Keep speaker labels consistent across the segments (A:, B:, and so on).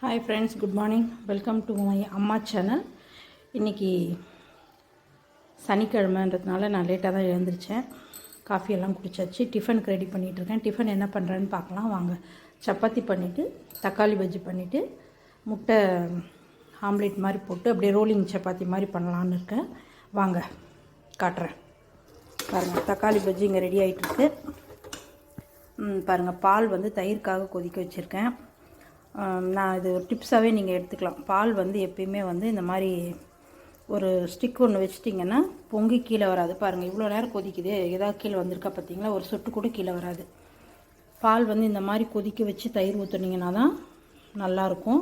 A: Hi friends good morning welcome to my அம்மா channel இன்றைக்கி சனிக்கிழமைன்றதுனால நான் லேட்டாக தான் எழுந்திரிச்சேன். காஃபி எல்லாம் குடிச்சாச்சு. டிஃபனுக்கு ரெடி பண்ணிகிட்ருக்கேன் டிஃபன் என்ன பண்ணுறேன்னு பார்க்கலாம். வாங்க. சப்பாத்தி பண்ணிவிட்டு தக்காளி பஜ்ஜி பண்ணிவிட்டு முட்டை ஆம்லேட் மாதிரி போட்டு அப்படியே ரோலிங் சப்பாத்தி மாதிரி பண்ணலான்னு இருக்கேன். வாங்க காட்டுறேன். பாருங்கள் தக்காளி பஜ்ஜி இங்கே ரெடி ஆகிட்டுருக்கு பாருங்கள் பால் வந்து தயிர்க்காக கொதிக்க வச்சுருக்கேன். நான் இது ஒரு டிப்ஸாகவே நீங்கள் எடுத்துக்கலாம். பால் வந்து எப்பயுமே வந்து இந்த மாதிரி ஒரு ஸ்டிக் ஒன்று வச்சிட்டிங்கன்னா பொங்கி கீழே வராது. பாருங்கள் இவ்வளோ நேரம் கொதிக்குது. ஏதாவது கீழே வந்திருக்கா பார்த்தீங்களா ஒரு சொட்டு கூட கீழே வராது. பால் வந்து இந்த மாதிரி கொதிக்க வச்சு தயிர் ஊற்றுனீங்கன்னா தான் நல்லாயிருக்கும்.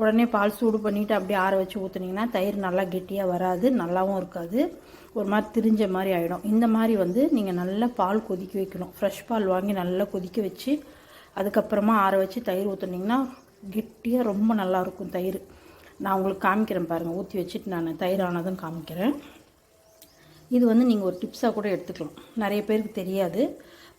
A: உடனே பால் சூடு பண்ணிவிட்டு அப்படியே ஆற வச்சு ஊற்றுனீங்கன்னா தயிர் நல்லா கெட்டியாக வராது நல்லாவும் இருக்காது. ஒரு மாதிரி திரிஞ்ச மாதிரி ஆகிடும் இந்த மாதிரி வந்து நீங்கள் நல்லா பால் கொதிக்க வைக்கணும். ஃப்ரெஷ் பால் வாங்கி நல்லா கொதிக்க வச்சு அதுக்கப்புறமா ஆற வச்சு தயிர் ஊற்றுனீங்கன்னா கெட்டியாக ரொம்ப நல்லாயிருக்கும் தயிர். நான் உங்களுக்கு காமிக்கிறேன் பாருங்கள் ஊற்றி வச்சுட்டு நான் தயிர் ஆனதும் காமிக்கிறேன். இது வந்து நீங்கள் ஒரு டிப்ஸாக கூட எடுத்துக்கலாம். நிறைய பேருக்கு தெரியாது.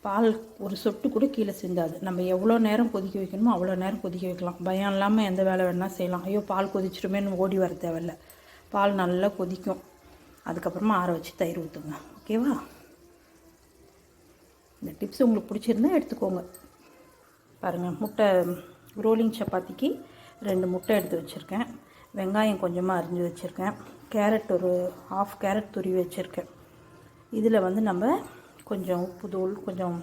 A: பால் ஒரு சொட்டு கூட கீழே சிந்தாது. நம்ம எவ்வளோ நேரம் கொதிக்க வைக்கணுமோ அவ்வளோ நேரம் கொதிக்க வைக்கலாம். பயம் இல்லாமல் எந்த வேலை வேணால் செய்யலாம். ஐயோ பால் கொதிச்சிடுமேன்னு ஓடி வர தேவையில்ல. பால் நல்லா கொதிக்கும். அதுக்கப்புறமா ஆற வச்சு தயிர் ஊற்றுங்க ஓகேவா? இந்த டிப்ஸ் உங்களுக்கு பிடிச்சிருந்தா எடுத்துக்கோங்க. பாருங்கள் முட்டை ரோலிங் சப்பாத்திக்கு ரெண்டு முட்டை எடுத்து வச்சுருக்கேன். வெங்காயம் கொஞ்சமாக அரிஞ்சு வச்சுருக்கேன். கேரட் ஒரு ஆஃப் கேரட் துருவி வச்சுருக்கேன். இதில் வந்து நம்ம கொஞ்சம் உப்பு தூள் கொஞ்சம்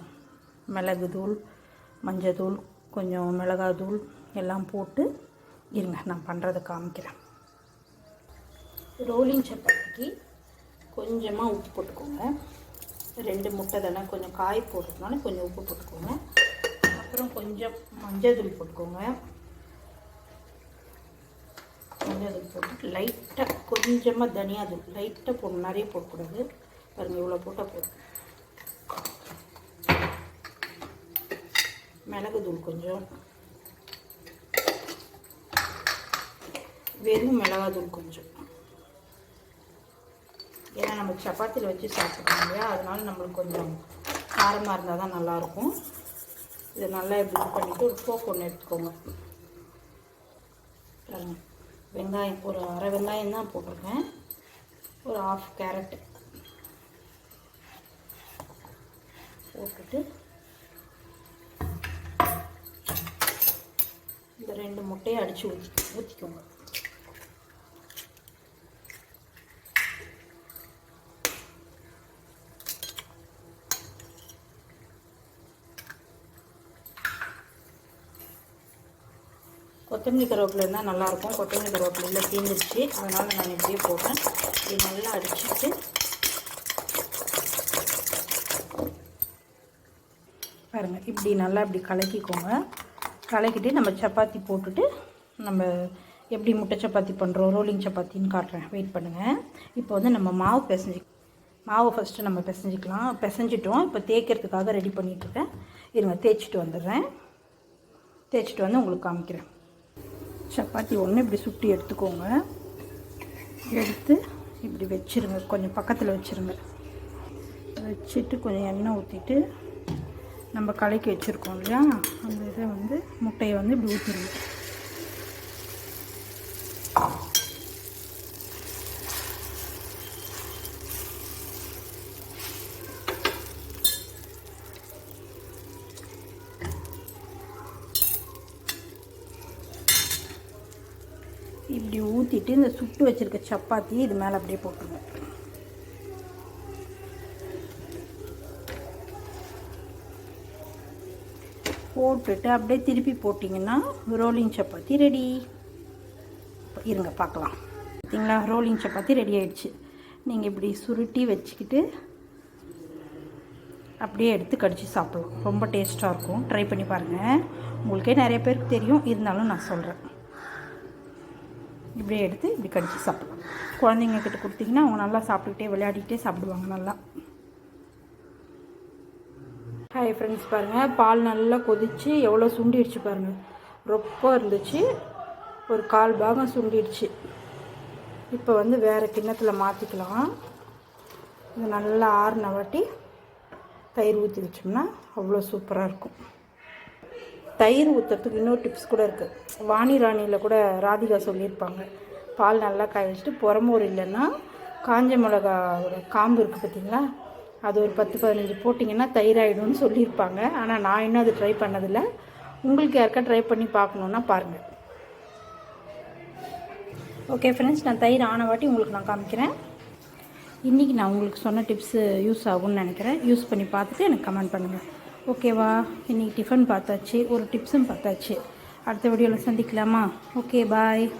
A: மிளகு தூள் மஞ்சத்தூள் கொஞ்சம் மிளகாய் தூள் எல்லாம் போட்டு இருங்க நான் பண்ணுறதை காமிக்கிறேன். ரோலிங் சப்பாத்திக்கு கொஞ்சமாக உப்பு போட்டுக்கோங்க. ரெண்டு முட்டை தானே கொஞ்சம் காய் போடுறதுனால கொஞ்சம் உப்பு போட்டுக்கோங்க. அப்புறம் கொஞ்சம் மஞ்சள் தூள் போட்டுக்கோங்க. மஞ்சள் தூள் போட்டு லைட்டாக கொஞ்சமாக தனியாக தூள் லைட்டாக போடணும் நிறைய போடக்கூடாது. பாருங்கள் இவ்வளோ போட்டால் போதும். மிளகு தூள் கொஞ்சம். வெறும் மிளகாய் தூள் கொஞ்சம். ஏன்னா நம்ம சப்பாத்தியில் வச்சு சாப்பிட்றோம் இல்லையா? அதனால நம்மளுக்கு கொஞ்சம் காரமாக இருந்தால் தான் நல்லாயிருக்கும். இதை நல்லா இப்படி பண்ணிவிட்டு ஒரு போக்கு ஒன்று எடுத்துக்கோங்க. பாருங்க. வெங்காயம் ஒரு அரை வெங்காயம் தான் போட்டிருக்கேன். ஒரு ஆஃப் கேரட் போட்டுட்டு இந்த ரெண்டு முட்டையை அடித்து ஊற்றி ஊற்றிக்கோங்க கொத்தமல்லி கருவேப்பிலை இருந்தால் நல்லாயிருக்கும். கொத்தமல்லி கருவேப்பிலை இல்லை தீந்துருச்சு. அதனால் நான் இப்படியே போடுறேன் இது நல்லா அடிச்சுட்டு பாருங்கள் இப்படி நல்லா இப்படி கலக்கிக்கோங்க. கலக்கிட்டு நம்ம சப்பாத்தி போட்டுட்டு நம்ம எப்படி முட்டை சப்பாத்தி பண்ணுறோம் ரோலிங் சப்பாத்தின்னு காட்டுறேன். வெயிட் பண்ணுங்கள் இப்போ வந்து நம்ம மாவு பிசைஞ்சு மாவை ஃபஸ்ட்டு நம்ம பிசைஞ்சிக்கலாம். பிசைஞ்சிட்டோம். இப்போ தேய்க்கிறதுக்காக ரெடி பண்ணிகிட்ருக்கேன் இருங்க தேய்ச்சிட்டு வந்துடுறேன். தேய்ச்சிட்டு வந்து உங்களுக்கு காமிக்கிறேன். சப்பாத்தி ஒன்று இப்படி சுட்டி எடுத்துக்கோங்க. எடுத்து இப்படி வச்சிருங்க. கொஞ்சம் பக்கத்தில் வச்சுருங்க. வச்சுட்டு கொஞ்சம் எண்ணெய் ஊற்றிட்டு நம்ம கலக்கி வச்சுருக்கோம் இல்லையா? அந்த இதை வந்து முட்டையை வந்து இப்படி ஊற்றிடுங்க இப்படி ஊற்றிட்டு இந்த சுட்டு வச்சுருக்க சப்பாத்தி இது மேலே அப்படியே போட்டுருங்க. போட்டுட்டு அப்படியே திருப்பி போட்டிங்கன்னா ரோலிங் சப்பாத்தி ரெடி இருங்க பார்க்கலாம். பார்த்தீங்களா ரோலிங் சப்பாத்தி ரெடி ஆயிடுச்சு. நீங்கள் இப்படி சுருட்டி வச்சுக்கிட்டு அப்படியே எடுத்து கடிச்சு சாப்பிடலாம். ரொம்ப டேஸ்ட்டாக இருக்கும். ட்ரை பண்ணி பாருங்கள் உங்களுக்கே நிறைய பேருக்கு தெரியும். இருந்தாலும் நான் சொல்கிறேன் இப்படியே எடுத்து இப்படி கடிச்சு சாப்பிடலாம். குழந்தைங்க கிட்ட கொடுத்தீங்கன்னா அவங்க நல்லா சாப்பிட்டுக்கிட்டே விளையாடிக்கிட்டே சாப்பிடுவாங்க நல்லா. ஹாய் ஃப்ரெண்ட்ஸ் பாருங்கள் பால் நல்லா கொதிச்சு எவ்வளோ சுண்டிடுச்சு பாருங்கள் ரொம்ப இருந்துச்சு. ஒரு கால் பாகம் சுண்டிடுச்சு. இப்போ வந்து வேறு கிண்ணத்தில் மாற்றிக்கலாம் இது நல்லா ஆறுன வாட்டி தயிர் ஊற்றி வச்சோம்னா அவ்வளோ சூப்பராக இருக்கும். தயிர் ஊற்றுறதுக்கு இன்னொரு டிப்ஸ் கூட இருக்குது வாணி ராணியில் கூட ராதிகா சொல்லியிருப்பாங்க. பால் நல்லா காய வச்சுட்டு புறமோர் இல்லைன்னா காஞ்ச மிளகாவோட காம்பு இருக்குது பார்த்தீங்களா அது ஒரு பத்து பதினஞ்சு போட்டிங்கன்னா தயிராகிடும்னு சொல்லியிருப்பாங்க. ஆனால் நான் இன்னும் அது ட்ரை பண்ணதில்லை. உங்களுக்கு யாருக்கா ட்ரை பண்ணி பார்க்கணுன்னா பாருங்கள் ஓகே ஃப்ரெண்ட்ஸ் நான் தயிர் ஆன வாட்டி உங்களுக்கு நான் காமிக்கிறேன். இன்றைக்கி நான் உங்களுக்கு சொன்ன டிப்ஸு யூஸ் ஆகும்னு நினைக்கிறேன். யூஸ் பண்ணி பார்த்துட்டு எனக்கு கமெண்ட் பண்ணுங்கள் ஓகேவா? இன்றைக்கி டிஃபன் பார்த்தாச்சு. ஒரு டிப்ஸும் பார்த்தாச்சு. அடுத்த வீடியோவில் சந்திக்கலாமா? Okay bye